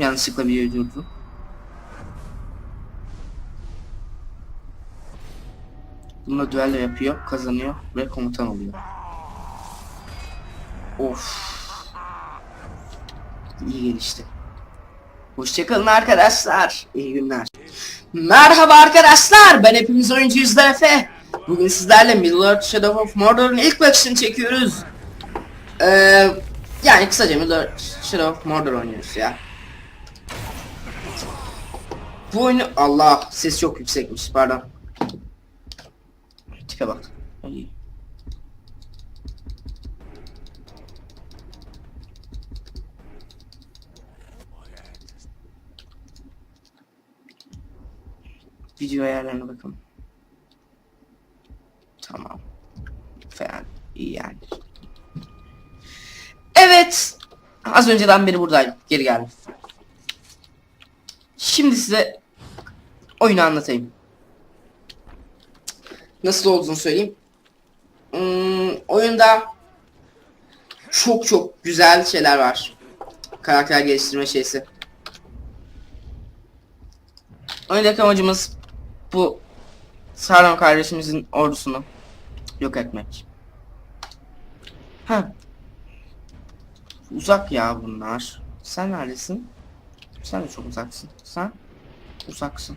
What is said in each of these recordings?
Yanlışlıkla videoyu durdum. Bununla düello yapıyor, kazanıyor ve komutan oluyor. Of. İyi gelişti. Hoşçakalın arkadaşlar. İyi günler. Merhaba arkadaşlar. Ben hepimiz oyuncuyuz da Efe. Bugün sizlerle Middle-earth Shadow of Mordor'un ilk bakışını çekiyoruz. Ee, yani kısaca Middle-earth Shadow of Mordor oynuyoruz ya. Bu oyunu... Allah ses çok yüksekmiş pardon. Tipe bak. Ay. Video ayarlarına bakalım. Tamam. Falan iyi yani. Evet. Az önceden beri buradaydım. Geri geldim. Şimdi size oyunu anlatayım. Nasıl olduğunu söyleyeyim. Hmm, oyunda çok çok güzel şeyler var. Karakter geliştirme şeysi. Oyundaki amacımız bu Sauron kardeşimizin ordusunu yok etmek. Ha. Uzak ya bunlar. Sen neredesin? Sen de çok uzaksın. Sen uzaksın.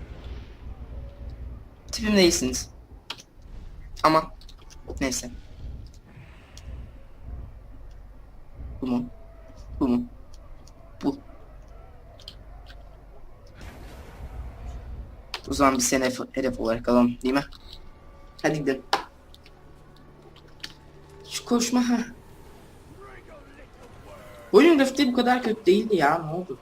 Tipim değilsiniz. Ama neyse. Bu mu? Bu mu? Bu. O zaman bir sene hedef olarak alalım değil mi? Hadi gidelim. Şu koşma ha. Oyunun grafiği bu kadar kötü değildi ya ne oldu?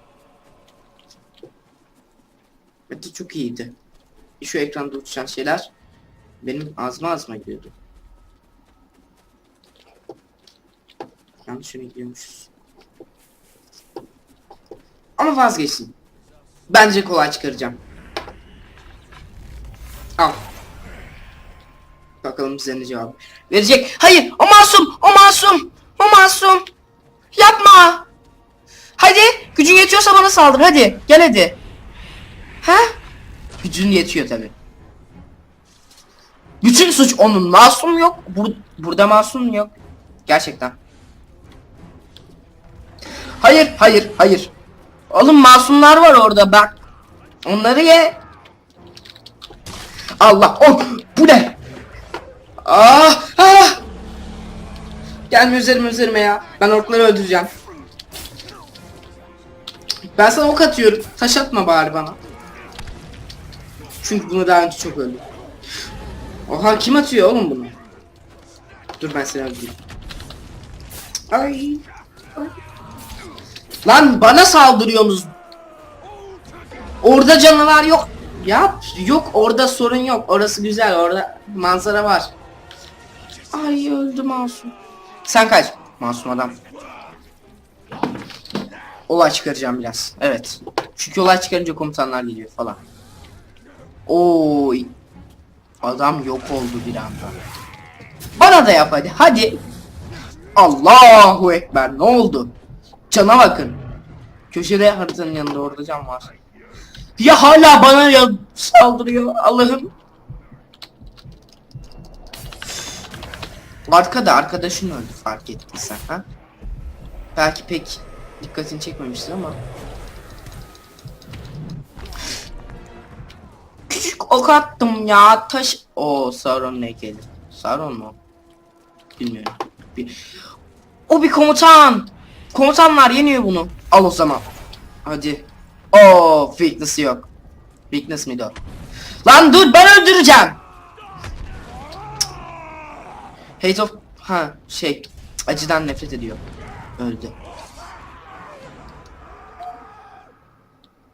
Evet çok iyiydi. Şu ekranda uçuşan şeyler benim ağzıma ağzıma gidiyordu. Yanlış yöne gidiyormuşuz. Ama vazgeçtim. Bence kolay çıkaracağım. Al. Bakalım bize ne cevap verecek. Hayır o masum o masum o masum. Yapma. Hadi gücün yetiyorsa bana saldır hadi gel hadi. Ha? Gücün yetiyor tabi. Bütün suç onun masum yok. Bur burada masum yok. Gerçekten. Hayır hayır hayır. Oğlum masumlar var orada bak. Onları ye. Allah oh bu ne? Ah ah. Gelme üzerime üzerime ya. Ben orkları öldüreceğim. Ben sana ok atıyorum. Taş atma bari bana. Çünkü bunu daha önce çok öldüm. Oha kim atıyor oğlum bunu? Dur ben seni öldüreyim. Ay. Lan bana saldırıyorsunuz. Orada canavar yok. Yap. Yok orada sorun yok. Orası güzel. Orada manzara var. Ay öldü masum. Sen kaç. Masum adam. Olay çıkaracağım biraz. Evet. Çünkü olay çıkarınca komutanlar geliyor falan. Oy. Adam yok oldu bir anda. Bana da yap hadi. Hadi. Allahu Ekber. Ne oldu? Cana bakın. Köşede haritanın yanında orada cam var. Ya hala bana ya saldırıyor Allah'ım. Arkada arkadaşın öldü fark ettiysen ha. Belki pek dikkatini çekmemiştir ama. Ok attım ya taş. O Sauron ne geldi? Sauron mu? Bilmiyorum. Bir... O bir komutan. Komutanlar yeniyor bunu. Al o zaman. Hadi. O weakness yok. Weakness miydi o? Lan dur ben öldüreceğim. Hate of ha şey acıdan nefret ediyor. Öldü.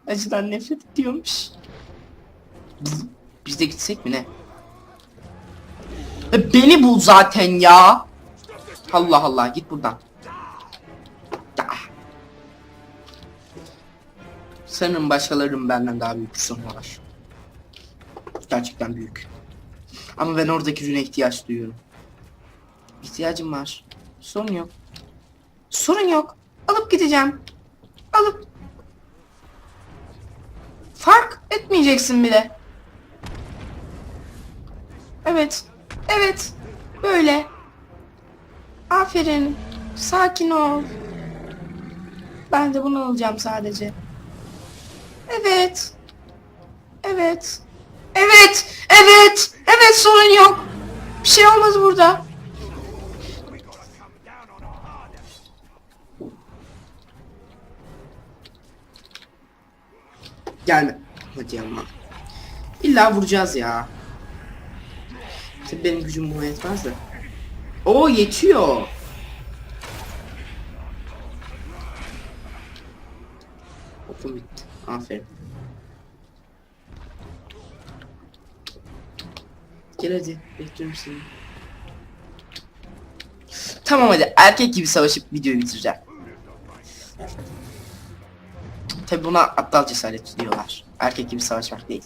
Acıdan nefret ediyormuş. Biz de gitsek mi ne? E, Beni bul zaten ya. Allah Allah git buradan. Sanırım başkalarının benden daha büyük bir var. Gerçekten büyük. Ama ben oradaki rüne ihtiyaç duyuyorum. İhtiyacım var. Sorun yok. Sorun yok. Alıp gideceğim. alıp fark etmeyeceksin bile. Evet. Evet. Böyle. Aferin. Sakin ol. Ben de bunu alacağım sadece. Evet. Evet. Evet. Evet. Evet sorun yok. Bir şey olmaz burada. Gelme. Hadi ama. İlla vuracağız ya. Tabii benim gücüm buna yetmez de. Oo yetiyor. Okum bitti. Aferin. Gel hadi. Bekliyorum seni. Tamam hadi. Erkek gibi savaşıp videoyu bitireceğim. Tabi buna aptal cesaret diyorlar. Erkek gibi savaşmak değil.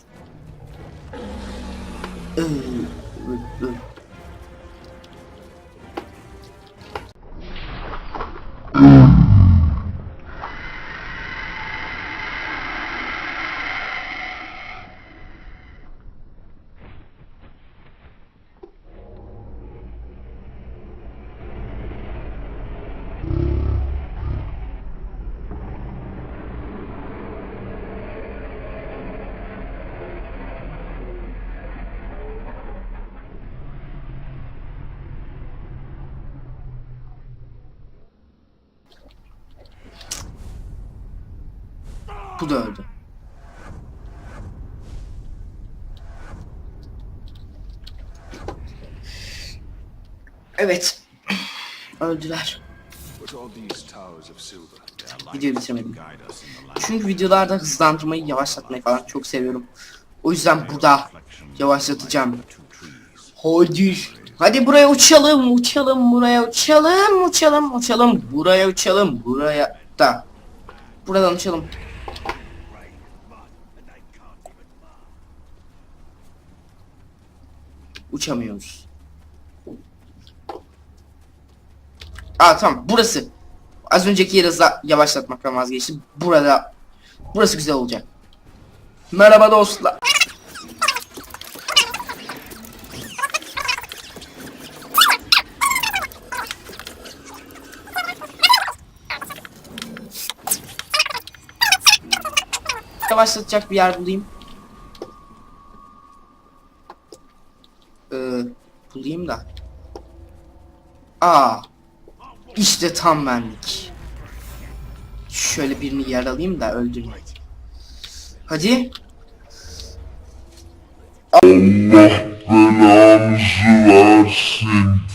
Bu da öldü. Evet. Öldüler. Videoyu light Çünkü videolarda hızlandırmayı, yavaşlatmayı falan çok seviyorum. O yüzden burada yavaşlatacağım. Hadi. Hadi buraya uçalım, uçalım, buraya uçalım, uçalım, uçalım, buraya uçalım, buraya da. Buradan uçalım. Uçamıyoruz. Aa tamam burası. Az önceki yeri yavaşlatmaktan vazgeçtim. Burada. Burası güzel olacak. Merhaba dostlar. Yavaşlatacak bir yer bulayım. Ee, bulayım da. Aa. İşte tam benlik. Şöyle birini yer alayım da öldüreyim. Hadi. belanızı versin.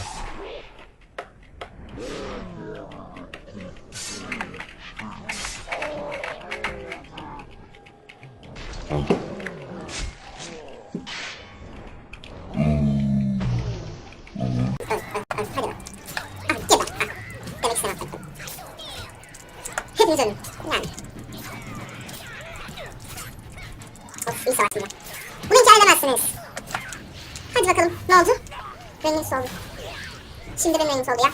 Hepiniz ölün. Yani. Of iyi savaştım ya. Bunu inkar edemezsiniz. Hadi bakalım ne oldu? Renginiz soldu. Şimdi benim rengim soldu ya.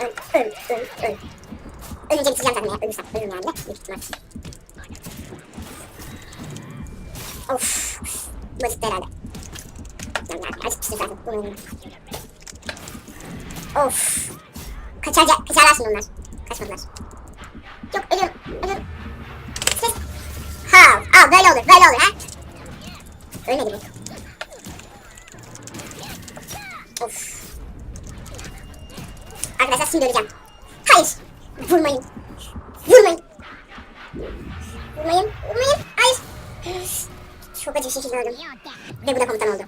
Öl, öl, öl, öl. Ölünce bitireceğim zaten ya. Ölürsem, ölürüm yani de. Büyük ihtimal. Of. Acıktı herhalde. Of. Kaçarca, kaçarlar şimdi onlar. Kaçmadılar. Yok ölüyorum, ölüyorum. Siz... Ha, al böyle olur, böyle olur ha. Ölmedi bu. Of. Arkadaşlar şimdi öleceğim. Hayır. Vurmayın. Vurmayın. Vurmayın, vurmayın. Hayır. Çok acı bir şekilde öldüm. Ve bu da komutan oldu.